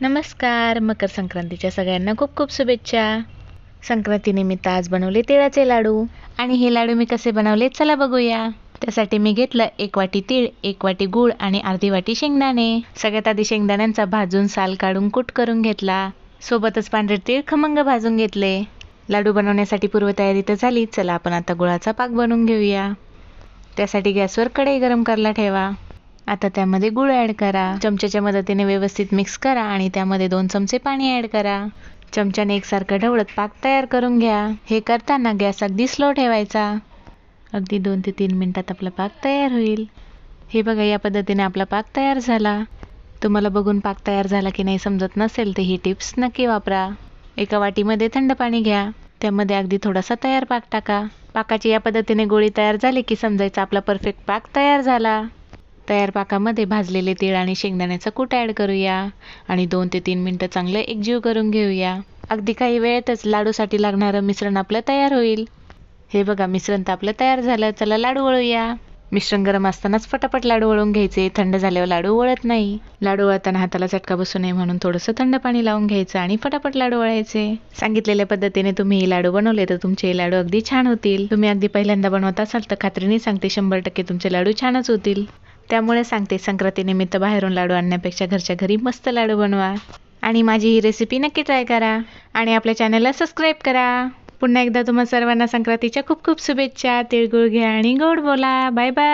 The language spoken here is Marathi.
नमस्कार मकर संक्रांतीच्या सगळ्यांना खूप खूप शुभेच्छा. संक्रांतीनिमित्त आज बनवले तिळाचे लाडू. आणि हे लाडू मी कसे बनवले चला बघूया. त्यासाठी मी घेतलं एक वाटी तीळ एक वाटी गूळ आणि अर्धी वाटी शेंगदाणे. सगळ्यात आधी शेंगदाण्यांचा भाजून साल काढून कूट करून घेतला. सोबतच पांढरे तीळ खमंग भाजून घेतले. लाडू बनवण्यासाठी पूर्वतयारी तर झाली चला आपण आता गुळाचा पाक बनवून घेऊया. त्यासाठी गॅसवर कढई गरम करायला ठेवा. आता त्यामध्ये गुळ ॲड करा. चमच्याच्या मदतीने व्यवस्थित मिक्स करा आणि त्यामध्ये दोन चमचे पाणी ॲड करा. चमच्याने एकसारखं ढवळत पाक तयार करून घ्या. हे करताना गॅस अगदी स्लो ठेवायचा. अगदी दोन ते तीन मिनटात आपला पाक तयार होईल. हे बघा या पद्धतीने आपला पाक तयार झाला. तुम्हाला बघून पाक तयार झाला की नाही समजत नसेल तर ही टिप्स नक्की वापरा. एका वाटीमध्ये थंड पाणी घ्या. त्यामध्ये अगदी थोडासा तयार पाक टाका. पाकाची या पद्धतीने गोळी तयार झाली की समजायचं आपला परफेक्ट पाक तयार झाला. तयार पाकामध्ये भाजलेले तीळ आणि शेंगदाण्याचा कूट ॲड करूया आणि दोन ते तीन मिनटं चांगलं एकजीव करून घेऊया. अगदी काही वेळेतच लाडूसाठी लागणारं मिश्रण आपलं तयार होईल. हे बघा मिश्रण तर आपलं तयार झालं. चला लाडू वळूया. मिश्रण गरम असतानाच फटाफट लाडू वळून घ्यायचे. थंड झाल्यावर लाडू वळत नाही. लाडू वळताना हाताला चटका बसू नये म्हणून थोडंसं थंड पाणी लावून घ्यायचं आणि फटाफट लाडू वळायचे. सांगितलेल्या पद्धतीने तुम्ही हे लाडू बनवले तर तुमचे हे लाडू अगदी छान होतील. तुम्ही अगदी पहिल्यांदा बनवत असाल तर खात्रीने सांगते शंभर टक्के तुमचे लाडू छानच होतील. त्यामुळे सांगते संक्रांतीनिमित्त बाहेरून लाडू आणण्यापेक्षा घरच्या घरी मस्त लाडू बनवा. आणि माझी ही रेसिपी नक्की ट्राय करा. आणि आपल्या चॅनलला सबस्क्राईब करा. पुन्हा एकदा तुम्हा सर्वांना संक्रांतीच्या खूप खूप शुभेच्छा. तिळगुळ घ्या आणि गोड बोला. Bye bye